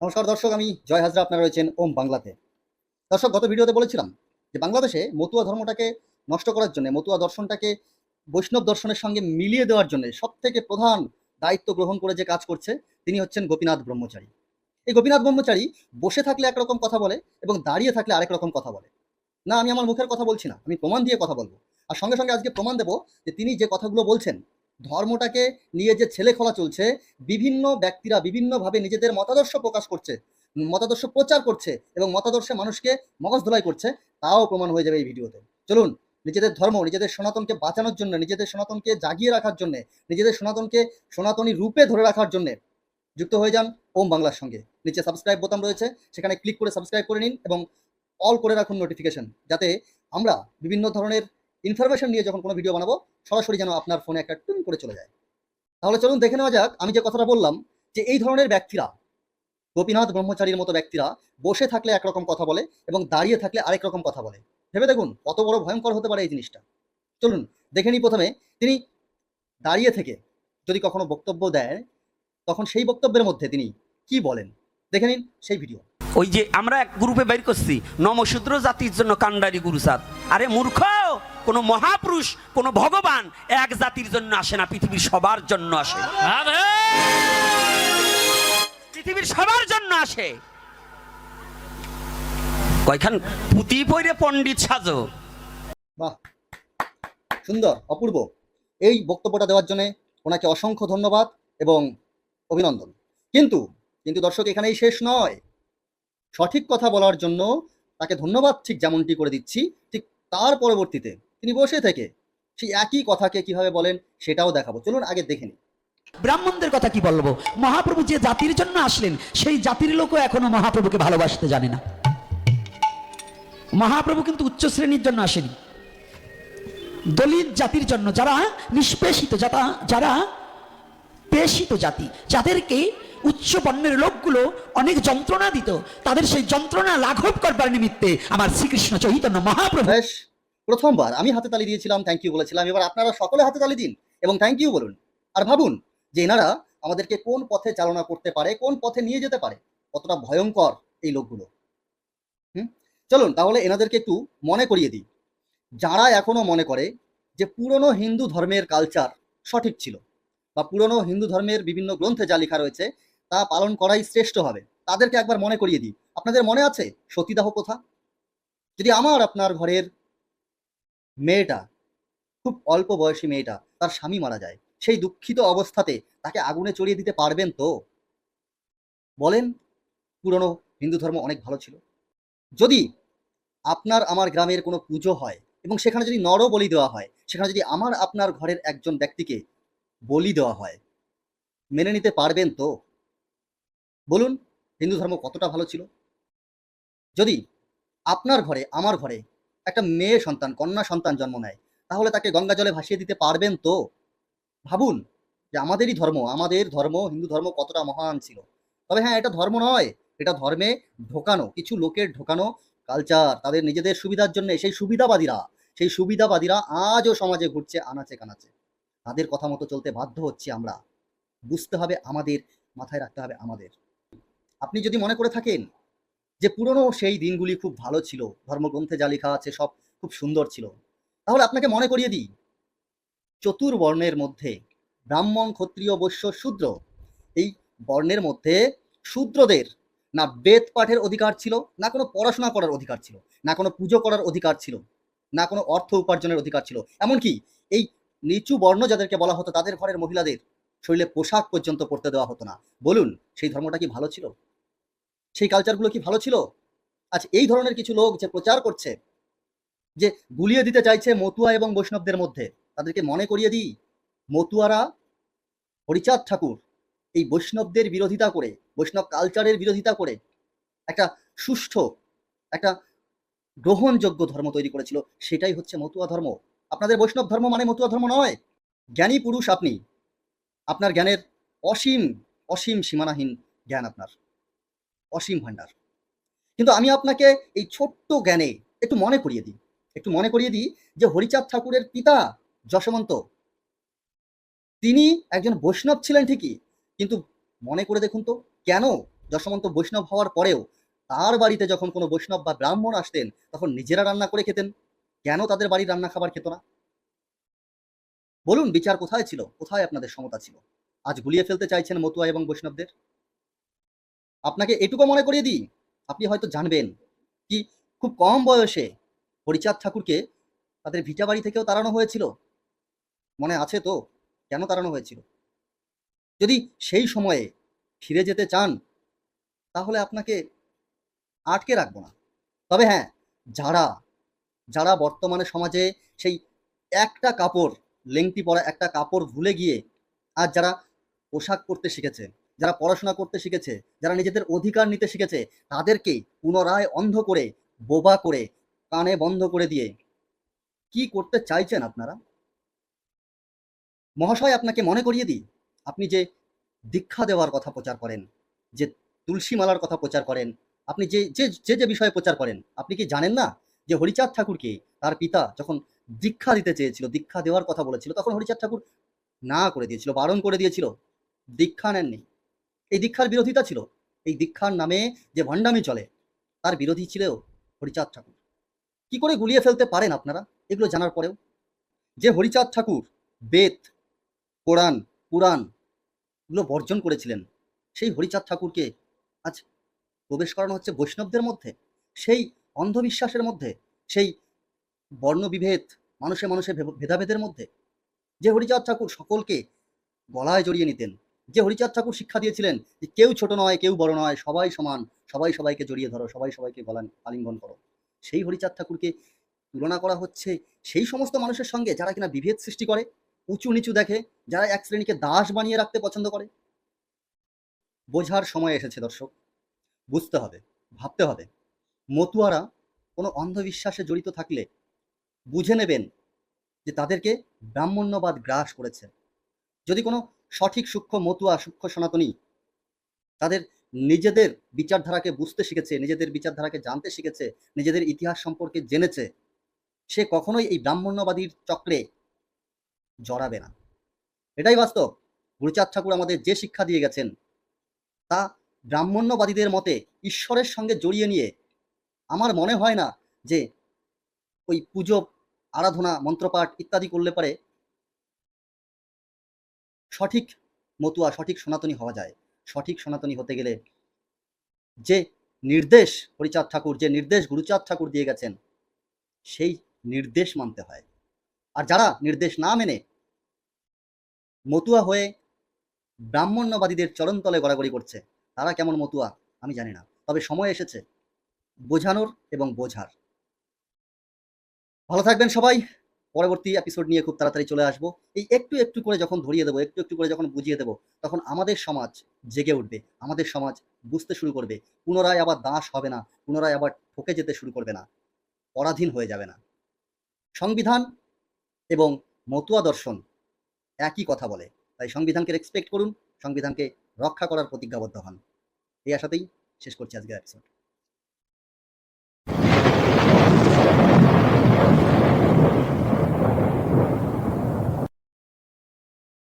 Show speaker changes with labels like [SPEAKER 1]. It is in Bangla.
[SPEAKER 1] নমস্কার দর্শক, আমি জয় হাজরা। আপনারা রয়েছেন ওম বাংলাতে। দর্শক, গত ভিডিওতে বলেছিলাম যে বাংলাদেশে মতুয়া ধর্মটাকে নষ্ট করার জন্য, মতুয়া দর্শনটাকে বৈষ্ণব দর্শনের সঙ্গে মিলিয়ে দেওয়ার জন্য সব থেকে প্রধান দায়িত্ব গ্রহণ করে যে কাজ করছে, তিনি হচ্ছেন গোপীনাথ ব্রহ্মচারী। এই গোপীনাথ ব্রহ্মচারী বসে থাকলে একরকম কথা বলে এবং দাঁড়িয়ে থাকলে আরেক রকম কথা বলে। না, আমি আমার মুখের কথা বলছি না, আমি প্রমাণ দিয়ে কথা বলব। আর সঙ্গে সঙ্গে আজকে প্রমাণ দেবো যে তিনি যে কথাগুলো বলছেন ধর্মটাকে নিয়ে যে ছেলে খোলা চলছে, বিভিন্ন ব্যক্তিরা বিভিন্নভাবে নিজেদের মতাদর্শ প্রকাশ করছে, মতাদর্শ প্রচার করছে এবং মতাদর্শে মানুষকে মগজ ধোলাই করছে, তাও প্রমাণ হয়ে যাবে এই ভিডিওতে। চলুন, নিজেদের ধর্ম, নিজেদের সনাতনকে বাঁচানোর জন্য, নিজেদের সনাতনকে জাগিয়ে রাখার জন্য, নিজেদের সনাতনকে সনাতনী রূপে ধরে রাখার জন্য যুক্ত হয়ে যান ওম বাংলার সঙ্গে। নিচে সাবস্ক্রাইব বোতাম রয়েছে, সেখানে ক্লিক করে সাবস্ক্রাইব করে নিন এবং অল করে রাখুন নোটিফিকেশন যাতে আমরা বিভিন্ন ধরনের ইনফরমেশন নিয়ে যখন কোনো ভিডিও বানাবো, সরাসরি যেন আপনার ফোনে একটা টুন করে চলে যায়। তাহলে চলুন দেখে নেওয়া যাক, আমি যে কথাটা বললাম যে এই ধরনের ব্যক্তিরা, গোপীনাথ ব্রহ্মচারীর মতো ব্যক্তিরা বসে থাকলে একরকম কথা বলে এবং দাঁড়িয়ে থাকলে আরেক রকম কথা বলে। ভেবে দেখুন, কত বড় ভয়ঙ্কর হতে পারে এই জিনিসটা। চলুন দেখে নিই প্রথমে, তিনি দাঁড়িয়ে থেকে যদি কখনো বক্তব্য দেয় তখন সেই বক্তব্যের মধ্যে তিনি কি বলেন? দেখে নিন সেই ভিডিও
[SPEAKER 2] ওই যে আমরা এক গ্রুপে বের করছি, নমশূদ্র জাতির জন্য কান্ডারি গুরুসাদ আরে মূর্খ! কোন মহাপুরুষ কোন ভগবান এক জাতির জন্য আসে না পৃথিবীর সবার জন্য আসে। পৃথিবীর সবার জন্য আসে। কয়খান পুঁতি পইরে পণ্ডিত সাজো।
[SPEAKER 1] বাহ সুন্দর অপূর্ব। এই বক্তব্যটা দেওয়ার জন্য ওনাকে অসংখ্য ধন্যবাদ এবং অভিনন্দন। কিন্তু কিন্তু দর্শক এখানেই শেষ নয়। সঠিক কথা বলার জন্য তাকে ধন্যবাদ ঠিক যেমনটি করে দিচ্ছি ঠিক তার পরবর্তীতে তিনি বসে থেকে সেই একই কথাকে কীভাবে বলেন সেটাও দেখাবো। চলুন আগে দেখে নিই।
[SPEAKER 3] ব্রাহ্মণদের কথা কি বলব? মহাপ্রভু যে জাতির জন্য আসলেন সেই জাতির লোকও এখনও মহাপ্রভুকে ভালোবাসতে জানে না। মহাপ্রভু কিন্তু উচ্চ শ্রেণির জন্য আসেনি। দলিত জাতির জন্য যারা নিষ্পেষিত যারা যারা পেশিত জাতি যাদেরকে উচ্চ বর্ণের লোকগুলো অনেক যন্ত্রণা দিত তাদের সেই যন্ত্রণা লাঘব করবার নিমিত্তে আমার শ্রীকৃষ্ণ চৈতন্য মহাপ্রভু
[SPEAKER 1] প্রথমবার আমি হাতে তালি দিয়েছিলাম থ্যাংক ইউ বলেছিলাম। এবার আপনারা সকলে হাতে তালি দিন এবং থ্যাংক ইউ বলুন। আর ভাবুন যে এনারা আমাদেরকে কোন পথে চালনা করতে পারে, কোন পথে নিয়ে যেতে পারে? কতটা ভয়ঙ্কর এই লোকগুলো। হুম? চলুন তাহলে এনাদেরকে একটু মনে করিয়ে দিই। যারা এখনও মনে করে যে পুরনো হিন্দু ধর্মের কালচার সঠিক ছিল বা পুরনো হিন্দু ধর্মের বিভিন্ন গ্রন্থে যা লেখা রয়েছে, তা পালন করাই শ্রেষ্ঠ হবে, তাদেরকে একবার মনে করিয়ে দিই। আপনাদের মনে আছে সতীদাহ প্রথা? যদি আমার আপনার ঘরের মেয়েটা, খুব অল্প বয়সী মেয়েটা, তার স্বামী মারা যায়। সেই দুঃখিত অবস্থাতে তাকে আগুনে চড়িয়ে দিতে পারবেন তো? বলেন, পুরনো হিন্দু ধর্ম অনেক ভালো ছিল। যদি আপনার আমার গ্রামের কোনো পুজো হয় এবং সেখানে যদি নর বলি দেওয়া হয়, সেখানে যদি আমার আপনার ঘরের একজন ব্যক্তিকে বলি দেওয়া হয়, মেনে নিতে পারবেন তো? বলুন, হিন্দু ধর্ম কতটা ভালো ছিল? যদি আপনার ঘরে, আমার ঘরে একটা মেয়ে সন্তান, কন্যা সন্তান জন্ম নেয়। তাহলে তাকে গঙ্গা জলে ভাসিয়ে দিতে পারবেন তো? ভাবুন যে আমাদেরই ধর্ম, আমাদের ধর্ম, হিন্দু ধর্ম কতটা মহান ছিল। তবে হ্যাঁ এটা ধর্ম নয়, এটা ধর্মে ঢোকানো, কিছু লোকের ঢোকানো কালচার তাদের নিজেদের সুবিধার জন্য। সেই সুবিধাবাদীরা সেই সুবিধাবাদীরা আজও সমাজে ঘুরছে আনাচে কানাচে। তাদের কথা মতো চলতে বাধ্য হচ্ছি আমরা। বুঝতে হবে আমাদের, মাথায় রাখতে হবে আমাদের। আপনি যদি মনে করে থাকেন যে পুরনো সেই দিনগুলি খুব ভালো ছিল। ধর্মগ্রন্থে যা লেখা আছে সব খুব সুন্দর ছিল। তাহলে আপনাকে মনে করিয়ে দিই, চতুর্বর্ণের মধ্যে ব্রাহ্মণ, ক্ষত্রিয়, বৈশ্য, শূদ্র, এই বর্ণের মধ্যে শূদ্রদের না বেদ পাঠের অধিকার ছিল, না কোনো পড়াশোনা করার অধিকার ছিল, না কোনো পুজো করার অধিকার ছিল, না কোনো অর্থ উপার্জনের অধিকার ছিল। এমনকি এই নিচু বর্ণ যাদেরকে বলা হতো, তাদের ঘরের মহিলাদের শরীরে পোশাক পর্যন্ত পরতে দেওয়া হতো না। বলুন, সেই ধর্মটা কি ভালো ছিল? সেই কালচারগুলো কি ভালো ছিল? আচ্ছা এই ধরনের কিছু লোক যে প্রচার করছে, যে গুলিয়ে দিতে চাইছে মতুয়া এবং বৈষ্ণবদের মধ্যে, তাদেরকে মনে করিয়ে দিই, মতুয়ারা হরিচাঁদ ঠাকুর, এই বৈষ্ণবদের বিরোধিতা করে, বৈষ্ণব কালচারের বিরোধিতা করে একটা সুষ্ঠু, একটা গ্রহণযোগ্য ধর্ম তৈরি করেছিল, সেটাই হচ্ছে মতুয়া ধর্ম। আপনাদের বৈষ্ণব ধর্ম মানে মতুয়া ধর্ম নয়, জ্ঞানী পুরুষ আপনি। আপনার জ্ঞানের অসীম অসীম সীমানাহীন জ্ঞান আপনার। অসীম ভাণ্ডার কিন্তু আমি আপনাকে এই ছোট্ট জ্ঞানে একটু মনে করিয়ে দিই। একটু মনে করিয়ে দিই যে হরিচাঁদ ঠাকুরের পিতা যশবন্ত তিনি একজন বৈষ্ণব ছিলেন ঠিকই, কিন্তু মনে করে দেখুন তো, কেন যশমন্ত বৈষ্ণব হওয়ার পরেও তার বাড়িতে যখন কোনো বৈষ্ণব বা ব্রাহ্মণ আসতেন, তখন নিজেরা রান্না করে খেতেন? কেন তাদের বাড়ির রান্না খাবার খেত না? বলুন বিচার কোথায় ছিল? কোথায় আপনাদের সমতা ছিল? আজ গুলিয়ে ফেলতে চাইছেন মতুয়া এবং বৈষ্ণবদের? আপনাকে এটুকু মনে করিয়ে দিই, আপনি হয়তো জানবেন কি খুব কম বয়সে হরিচাঁদ ঠাকুরকে তাদের ভিটা বাড়ি থেকেও তাড়ানো হয়েছিল। মনে আছে তো কেন তাড়ানো হয়েছিল? যদি সেই সময়ে ফিরে যেতে চান, তাহলে আপনাকে আটকে রাখব না। তবে হ্যাঁ যারা যারা বর্তমানে সমাজে সেই একটা কাপড়, লেংটি পরা একটা কাপড় ভুলে গিয়ে আর যারা পোশাক পরতে শিখেছে যারা পড়াশোনা করতে শিখেছে, যারা নিজেদের অধিকার নিতে শিখেছে, তাদেরকে পুনরায় অন্ধ করে, বোবা করে, কানে বন্ধ করে দিয়ে কি করতে চাইছেন আপনারা? মহাশয়, আপনাকে মনে করিয়ে দিই। আপনি যে দীক্ষা দেওয়ার কথা প্রচার করেন, যে তুলসী মালার কথা প্রচার করেন, আপনি যে যে যে যে বিষয়ে প্রচার করেন, আপনি কি জানেন না যে হরিচাঁদ ঠাকুরকে তার পিতা যখন দীক্ষা দিতে চেয়েছিল, দীক্ষা দেওয়ার কথা বলেছিল, তখন হরিচাঁদ ঠাকুর না করে দিয়েছিল, বারণ করে দিয়েছিল, দীক্ষা নেননি। এই দীক্ষার বিরোধিতা ছিল। এই দীক্ষার নামে যে ভণ্ডামি চলে, তার বিরোধী ছিল হরিচাঁদ ঠাকুর। কি করে গুলিয়ে ফেলতে পারেন আপনারা? এগুলো জানার পরেও। যে হরিচাঁদ ঠাকুর বেদ, কোরআন, পুরাণ এগুলো বর্জন করেছিলেন, সেই হরিচাঁদ ঠাকুরকে আজ প্রবেশ করানো হচ্ছে বৈষ্ণবদের মধ্যে। সেই অন্ধবিশ্বাসের মধ্যে, সেই বর্ণবিভেদ, মানুষে মানুষে ভেদাভেদের মধ্যে। যে হরিচাঁদ ঠাকুর সকলকে গলায় জড়িয়ে নিতেন যে হরিচাঁদ ঠাকুর শিক্ষা দিয়েছিলেন যে কেউ ছোট নয়, কেউ বড় নয়, সবাই সমান, সবাই সবাইকে জড়িয়ে ধরো, সবাই সবাইকে গলা আলিঙ্গন করো। সেই হরিচাঁদ ঠাকুরকে তুলনা করা হচ্ছে সেই সমস্ত মানুষের সঙ্গে যারা কিনা বিভেদ সৃষ্টি করে, উঁচু নিচু দেখে, যারা এক শ্রেণীকে দাস বানিয়ে রাখতে পছন্দ করে। বোঝার সময় এসেছে দর্শক, বুঝতে হবে, ভাবতে হবে। মতুয়ারা কোনো অন্ধবিশ্বাসে জড়িত থাকলে বুঝে নেবেন যে তাদেরকে ব্রাহ্মণ্যবাদ গ্রাস করেছে। যদি কোনো সঠিক, সূক্ষ্ম, মতুয়া, সূক্ষ্ম, সনাতনী। তাদের নিজেদের বিচারধারাকে বুঝতে শিখেছে, নিজেদের বিচারধারাকে জানতে শিখেছে, নিজেদের ইতিহাস সম্পর্কে জেনেছে। সে কখনোই এই ব্রাহ্মণ্যবাদীর চক্রে জড়াবে না। এটাই বাস্তব। গুরুচাঁদ ঠাকুর আমাদের যে শিক্ষা দিয়ে গেছেন, তা ব্রাহ্মণ্যবাদীদের মতে ঈশ্বরের সঙ্গে জড়িয়ে নিয়ে আমার মনে হয় না যে ওই পুজো, আরাধনা, মন্ত্রপাঠ ইত্যাদি করলে পারে সঠিক মতুয়া, সঠিক সনাতনী হওয়া যায়। সঠিক সনাতনী হতে গেলে যে নির্দেশ হরিচাঁদ ঠাকুর, যে নির্দেশ গুরুচাঁদ ঠাকুর দিয়ে গেছেন, সেই নির্দেশ মানতে হয়। আর যারা নির্দেশ না মেনে মতুয়া হয়ে ব্রাহ্মণ্যবাদীদের চরণতলে গড়াগড়ি করছে, তারা কেমন মতুয়া? আমি জানি না। তবে সময় এসেছে বোঝানোর এবং বোঝার। ভালো থাকবেন সবাই। পরবর্তী এপিসোড নিয়ে খুব তাড়াতাড়ি চলে আসব। এই একটু একটু করে যখন ধরিয়ে দেবো, একটু একটু করে যখন বুঝিয়ে দেবো, তখন আমাদের সমাজ জেগে উঠবে, আমাদের সমাজ বুঝতে শুরু করবে। পুনরায় আবার দাস হবে না, পুনরায় আবার ঠকে যেতে শুরু করবে না, পরাধীন হয়ে যাবে না। সংবিধান এবং মতুয়া দর্শন একই কথা বলে। তাই সংবিধানকে রেসপেক্ট করুন, সংবিধানকে রক্ষা করার প্রতিজ্ঞাবদ্ধ হন। এই আশাতেই শেষ করছি আজকের এপিসোড